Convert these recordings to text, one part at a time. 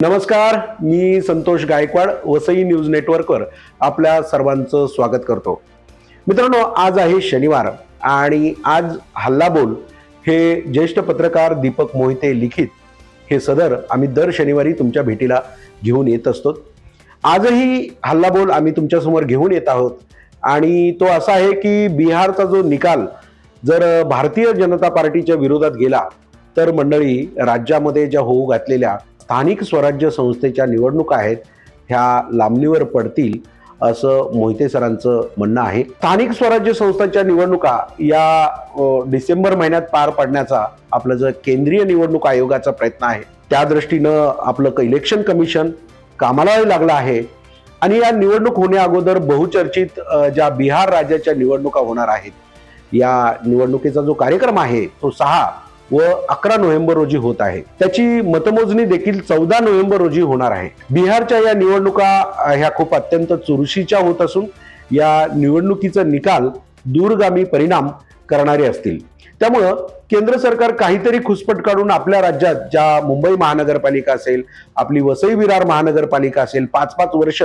नमस्कार मी संतोष गायकवाड वसई न्यूज नेटवर्कवर आपल्या सर्वांचं स्वागत करतो. मित्रांनो आज आहे शनिवार आणि आज हल्ला बोल हे ज्येष्ठ पत्रकार दीपक मोहिते लिखित हे सदर आम्ही दर शनिवारी तुमच्या भेटीला घेऊन येत असतो. आजही हल्ला बोल आम्ही तुमच्यासमोर घेऊन येत आहोत आणि तो असा आहे की बिहारचा जो निकाल जर भारतीय जनता पार्टीच्या विरोधात गेला तर मंडळी राज्यामध्ये ज्या होऊ घातलेल्या स्थानिक स्वराज्य संस्थेच्या निवडणुका आहेत ह्या लांबणीवर पडतील असं मोहिते सरांचं म्हणणं आहे. स्थानिक स्वराज्य संस्थांच्या निवडणुका या डिसेंबर महिन्यात पार पडण्याचा आपलं जो केंद्रीय निवडणूक आयोगाचा प्रयत्न आहे त्या दृष्टीनं आपलं इलेक्शन कमिशन कामाला लागलं आहे. आणि या निवडणूक होण्या अगोदर बहुचर्चित ज्या बिहार राज्याच्या निवडणुका होणार आहेत या निवडणुकीचा जो कार्यक्रम आहे तो सहा व अकरा नोव्हेंबर रोजी होत आहे. त्याची मतमोजणी देखील चौदा नोव्हेंबर रोजी होणार आहे. बिहारच्या या निवडणुका ह्या खूप अत्यंत चुरशीच्या होत असून या निवडणुकीचा निकाल दूरगामी परिणाम करणारे असतील. त्यामुळं केंद्र सरकार काहीतरी खुसपट काढून आपल्या राज्यात ज्या मुंबई महानगरपालिका असेल आपली वसई विरार महानगरपालिका असेल पाच पाच वर्ष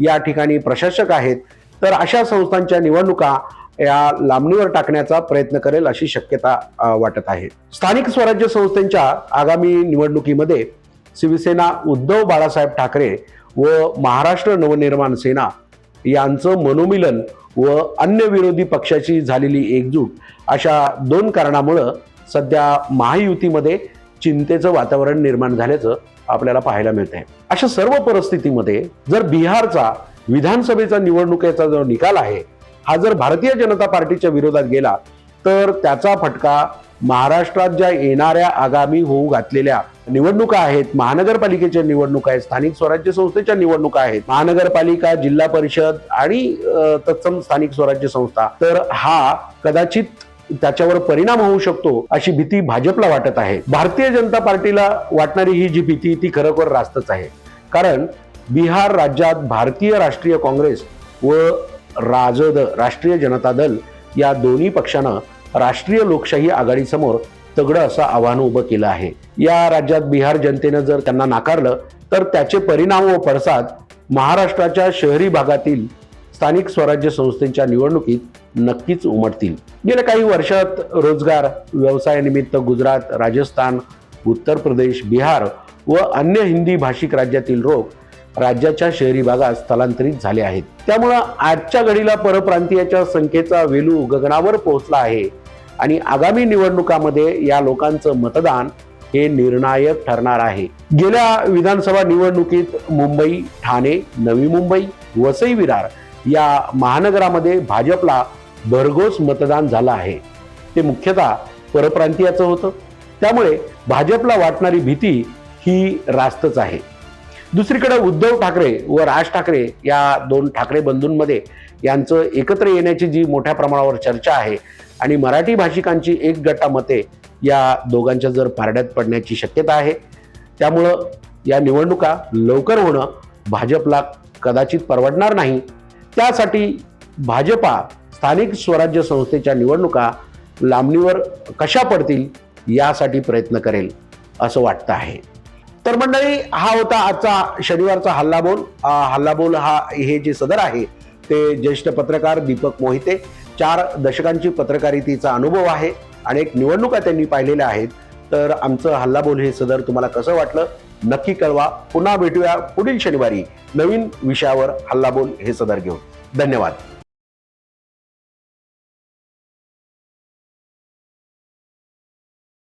या ठिकाणी प्रशासक आहेत तर अशा संस्थांच्या निवडणुका या लांबणीवर टाकण्याचा प्रयत्न करेल अशी शक्यता वाटत आहे. स्थानिक स्वराज्य संस्थेच्या आगामी निवडणुकीमध्ये शिवसेना उद्धव बाळासाहेब ठाकरे व महाराष्ट्र नवनिर्माण सेना यांचं मनोमिलन व अन्य विरोधी पक्षाची झालेली एकजूट अशा दोन कारणामुळं सध्या महायुतीमध्ये चिंतेचं वातावरण निर्माण झाल्याचं आपल्याला पाहायला मिळत आहे अशा सर्व परिस्थितीमध्ये जर बिहारचा विधानसभेचा निवडणुकीचा जो निकाल आहे हा जर भारतीय जनता पार्टीच्या विरोधात गेला तर त्याचा फटका महाराष्ट्रात ज्या येणाऱ्या आगामी होऊ घातलेल्या निवडणुका आहेत महानगरपालिकेच्या निवडणुका आहेत स्थानिक स्वराज्य संस्थेच्या निवडणुका आहेत महानगरपालिका जिल्हा परिषद आणि तत्सम स्थानिक स्वराज्य संस्था तर हा कदाचित त्याच्यावर परिणाम होऊ शकतो अशी भीती भाजपला वाटत आहे. भारतीय जनता पार्टीला वाटणारी ही जी भीती ती खरोखर रास्तच आहे. कारण बिहार राज्यात भारतीय राष्ट्रीय काँग्रेस व राजद राष्ट्रीय जनता दल या दोन्ही पक्षानं राष्ट्रीय लोकशाही आघाडीसमोर तगडं असं आव्हान उभं केलं आहे. या राज्यात बिहार जनतेनं जर त्यांना नाकारलं तर त्याचे परिणाम व पडसाद महाराष्ट्राच्या शहरी भागातील स्थानिक स्वराज्य संस्थेच्या निवडणुकीत नक्कीच उमटतील. गेल्या काही वर्षात रोजगार व्यवसायानिमित्त गुजरात राजस्थान उत्तर प्रदेश बिहार व अन्य हिंदी भाषिक राज्यातील लोक राज्याच्या शहरी भागात स्थलांतरित झाले आहेत. त्यामुळं आजच्या घडीला परप्रांतीयाच्या संख्येचा वेलू गगनावर पोहोचला आहे. आणि आगामी निवडणुकामध्ये या लोकांचं मतदान हे निर्णायक ठरणार आहे. गेल्या विधानसभा निवडणुकीत मुंबई ठाणे नवी मुंबई वसई विरार या महानगरामध्ये भाजपला भरघोस मतदान झालं आहे. ते मुख्यतः परप्रांतीयाचं होतं. त्यामुळे भाजपला वाटणारी भीती ही रास्तच आहे. दुसरीकडे उद्धव ठाकरे व राज ठाकरे या दोन ठाकरे बंधूंमध्ये यांचं एकत्र येण्याची जी मोठ्या प्रमाणावर चर्चा आहे आणि मराठी भाषिकांची एक गटामते या दोघांच्या जर पारड्यात पडण्याची शक्यता आहे त्यामुळं या निवडणुका लवकर होणं भाजपला कदाचित परवडणार नाही. त्यासाठी भाजपा स्थानिक स्वराज्य संस्थेच्या निवडणुका लांबणीवर कशा पडतील यासाठी प्रयत्न करेल असं वाटतं आहे. तर मंडळी हा होता आजचा शनिवारचा हल्लाबोल. हल्लाबोल हा हे जे सदर आहे ते ज्येष्ठ पत्रकार दीपक मोहिते. चार दशकांची पत्रकारितेचा अनुभव आहे अनेक निवडणुका त्यांनी पाहिलेल्या आहेत. तर आमचं हल्लाबोल हे सदर तुम्हाला कसं वाटलं? नक्की कळवा. पुन्हा भेटूया पुढील शनिवारी नवीन विषयावर हल्लाबोल हे सदर घेऊन. धन्यवाद.